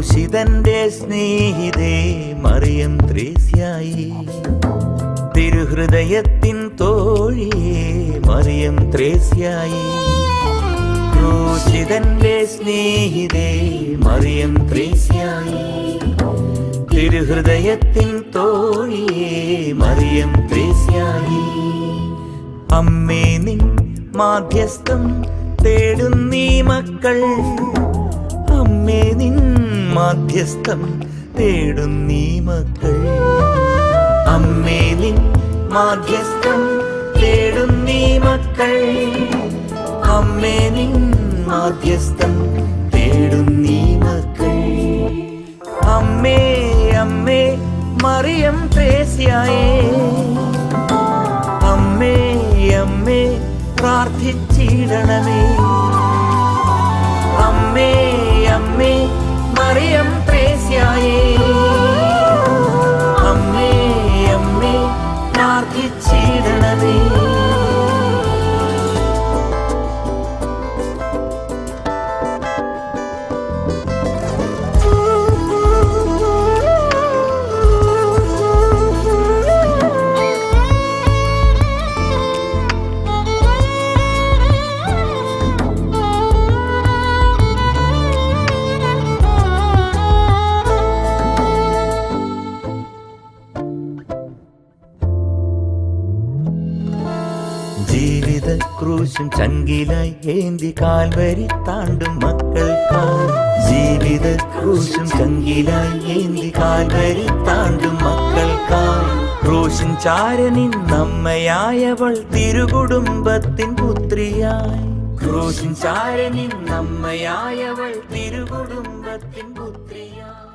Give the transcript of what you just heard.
ക്രൂശിതന്റെ സ്നേഹിതേ മറിയം ത്രേസ്യായി. തിരുഹൃദയത്തിൻ തോഴിയേ മറിയം ത്രേസ്യായി. ക്രൂശിതന്റെ സ്നേഹിതേ മറിയം ത്രേസ്യായി. തിരുഹൃദയത്തിൻ തോഴിയേ മറിയം ത്രേസ്യായി. അമ്മേ നിൻ മാധ്യസ്ഥം തേടുന്നീ മക്കൾ. അമ്മേ നിൻ മാധ്യസ്ഥം തേടും നീ മക്കൾ. അമ്മേ മാധ്യസ്ഥം തേടും നീ മക്കൾ. അമ്മേ മാധ്യസ്ഥം തേടും നീ മക്കൾ. അമ്മേ അമ്മേ മറിയം ത്രേസ്യായേ അമ്മേ അമ്മേ പ്രാർത്ഥിച്ചിടണമേ. അമ്മേ അമ്മേ മറിയം ജീവിത ക്രൂശും ചങ്കിലായി ഏന്തി കാൽവരി താണ്ടും മക്കൾക്കായി ജീവിത ക്രൂശും ചങ്കിലായി ഏന്തി കാൽവരി താണ്ടും മക്കൾക്കായി ക്രൂശിൻ ചാരനിൻ നമ്മയായവൾ തിരുകുടുംബത്തിൻ പുത്രിയായി. ക്രൂശിൻ ചാരനിൻ നമ്മയായവൾ തിരുകുടുംബത്തിൻ പുത്രിയായി.